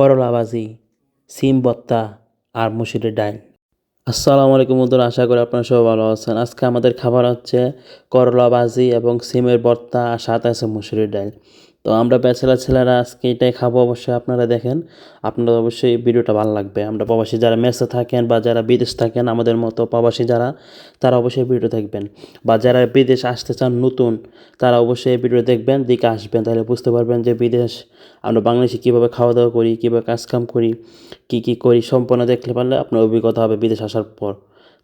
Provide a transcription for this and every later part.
করলা ভাজি সিম বত্তা আর মুসুরের ডাইল আসসালামু আলাইকুম বন্ধুরা, আশা করি আপনারা সবাই ভালো আছেন। আজকে আমাদের খাবার হচ্ছে করলা ভাজি এবং সিমের বর্তা আর সাথে আছে মুসুরির ডাল তো আমরা ব্যাচেলার ছেলেরা আজকে এটাই খাব অবশ্যই আপনারা দেখেন। আপনারা অবশ্যই ভিডিওটা ভালো লাগবে। আমরা প্রবাসী যারা মেসে থাকেন বা যারা বিদেশ থাকেন, আমাদের মতো প্রবাসী যারা, তারা অবশ্যই ভিডিও দেখবেন। বা যারা বিদেশ আসতে চান নতুন, তারা অবশ্যই ভিডিও দেখবেন দিকে আসবেন। তাহলে বুঝতে পারবেন যে বিদেশ আমরা বাংলাদেশে কীভাবে খাওয়া দাওয়া করি, কীভাবে কাজকাম করি, কী কী করি সম্পূর্ণ দেখলে পারলে আপনার অভিজ্ঞতা হবে বিদেশ আসার পর।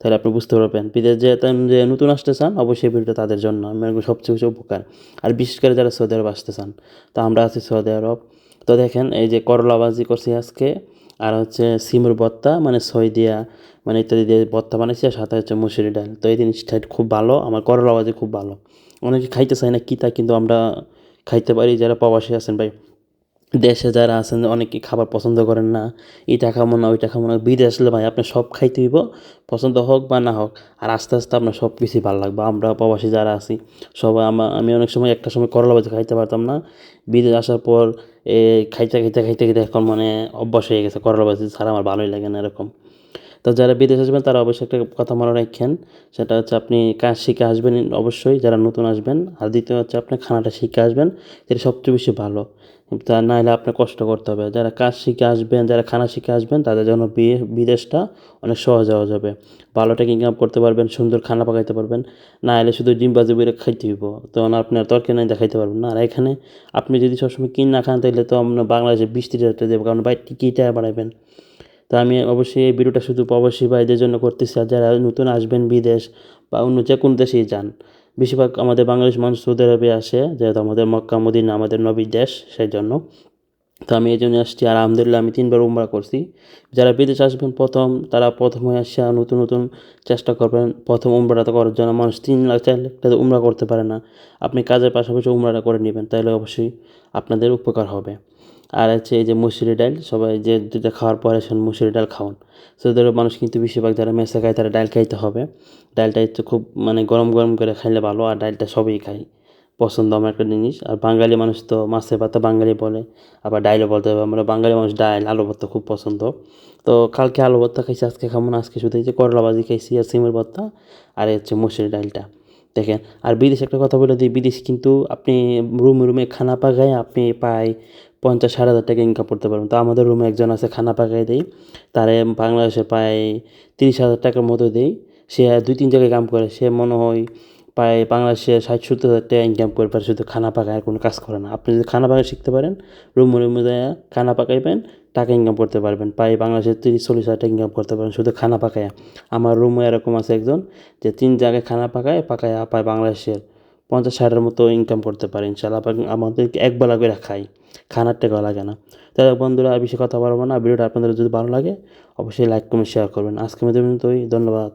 তাহলে আপনি বুঝতে পারবেন। বিদেশ যে যে নতুন আসতে চান, অবশ্যই ভিডিওটা তাদের জন্য সবচেয়ে বেশি উপকার। আর বিশেষ করে যারা সৌদি আরব আসতে চান, তো আমরা আছি সৌদি আরব। তো দেখেন, এই যে করলা ভাজি করছি আজকে, আর হচ্ছে সিমুর ভর্তা মানে ছয় দিয়া মানে ইত্যাদি দিয়ে ভর্তা বানাইছি, আর সাথে হচ্ছে মুসুরি ডাল। তো এই জিনিসটা খুব ভালো, আমার করলা ভাজি খুব ভালো। অনেকে খাইতে চায় না, কী তা কিন্তু আমরা খাইতে পারি, যারা প্রবাসী আছেন ভাই। দেশে যারা আছেন, অনেকে খাবার পছন্দ করেন না এটা খাব না ওইটা খাব না বিদেশ আসলে ভাই আপনি সব খাইতে হইব, পছন্দ হোক বা না হোক। আর আস্তে আস্তে আপনার সব কিছুই ভালো লাগবে। আমরা প্রবাসী যারা আছি, সবাই আমার আমি অনেক সময় একটা সময় করলা ভাজি খাইতে পারতাম না। বিদেশ আসার পর, এ, খাইতে খাইতে খাইতে খাইতে এখন মানে অভ্যাস হয়ে গেছে করলা ভাজি ছাড়া আমার ভালোই লাগে না এরকম। তো যারা বিদেশ আসবেন, তারা অবশ্যই একটা কথা মনে রাখেন, সেটা হচ্ছে আপনি কাজ শিখে আসবেন অবশ্যই, যারা নতুন আসবেন। আর দ্বিতীয় হচ্ছে আপনি খানাটা শিখে আসবেন এটা সবচেয়ে বেশি ভালো। তা নাহলে আপনার কষ্ট করতে হবে। যারা কাজ শিখে আসবেন, যারা খানা শিখে আসবেন, তাদের জন্য বিয়ে, বিদেশটা অনেক সহজ হওয়া যাবে। ভালো টাকা ইনকাম করতে পারবেন, সুন্দর খানা পাকাইতে পারবেন। না হলে শুধু ডিম বাজি বেড়ে খাইতে হইব। তখন আপনার তরকারি নাই, দেখাইতে পারবেন না। আর এখানে আপনি যদি সবসময় কিন না খান তাহলে তো আপনার বাংলাদেশে বিশ তিরিশ হাজার দেবে। কারণ বাইরে কী টাকা বাড়াবেন তো আমি অবশ্যই এই ভিডিওটা শুধু প্রবাসী ভাইদের জন্য করতেছি। আর যারা নতুন আসবেন বিদেশ বা অন্য যে কোনো দেশেই যান বেশিরভাগ আমাদের বাংলাদেশ মানুষ সৌদি আরবে আসে, যেহেতু আমাদের মক্কা, মদিনা আমাদের নবীর দেশ সেই জন্য তো আমি এই জন্য আসছি। আর আলহামদুলিল্লাহ আমি তিনবার উমরা করছি। যারা বিদেশ আসবেন, প্রথম তারা প্রথমে আসে নতুন নতুন চেষ্টা করবেন প্রথম উমরাটা করার জন্য। মানুষ তিন লাখ, চার লাখ টাকা উমরা করতে পারে না। আপনি কাজের পাশাপাশি উমরাটা করে নেবেন, তাহলে অবশ্যই আপনাদের উপকার হবে। আর হচ্ছে এই যে মুসুরি ডাল, সবাই যে দুটা খাওয়ার পরে সেন মুসুরি ডাল খাওয়ান। সৌদি আরব মানুষ কিন্তু বেশিরভাগ যারা মেসে খায়, তারা ডাল খাইতে হবে। ডালটা একটু খুব মানে গরম গরম করে খাইলে ভালো, আর ডালটা সবই খাই পছন্দ আমার একটা জিনিস। আর বাঙালি মানুষ তো মাছের ভাত বাঙালি বলে, আবার ডাইলও বলতে হবে। আমরা বাঙালি মানুষ ডাইল আলু ভর্তা খুব পছন্দ। তো কালকে আলু ভর্তা খাইছি, আজকে খাব না, আজকে শুধু এই যে করলা ভাজি খাইছি আর সিমের ভর্তা, আর হচ্ছে মুসুরি ডালটা। দেখেন, আর বিদেশ একটা কথা বলে দিই, বিদেশ কিন্তু আপনি রুমে রুমে খানা পাকায় আপনি পায় পঞ্চাশ, ষাট হাজার টাকা ইনকাম করতে পারবেন তো আমাদের রুমে একজন আছে, খানা পাকাই দেই তারে বাংলাদেশে প্রায় তিরিশ হাজার টাকার মতো দেই সে দুই, তিন জায়গায় কাম করে। সে মনে হয় প্রায় বাংলাদেশে ষাট, সত্তর হাজার টাকা ইনকাম করে পারে। শুধু খানা পাকায় আর কোনো কাজ করে না। আপনি যদি খানা পাকায় শিখতে পারেন রুমে রুমে খানা পাকাইবেন, টাকা ইনকাম করতে পারবেন। প্রায় বাংলাদেশে তিরিশ, চল্লিশ হাজার টাকা ইনকাম করতে পারেন শুধু খানা পাকায়। আমার রুমে এরকম আছে একজন, যে তিন জায়গায় খানা পাকায় পাকায় পায় বাংলাদেশের পঞ্চাশ ষাটের মতো ইনকাম করতে পারে ইনশাল্লাহ আমাদেরকে একবেলা করে খাই, খানার টাকা লাগে না। তাহলে বন্ধুরা বেশি কথা বলব না। ভিডিওটা আপনাদের যদি ভালো লাগে, অবশ্যই লাইক কমেন্ট শেয়ার করবেন। আজকে মধ্যে ধন্যবাদ।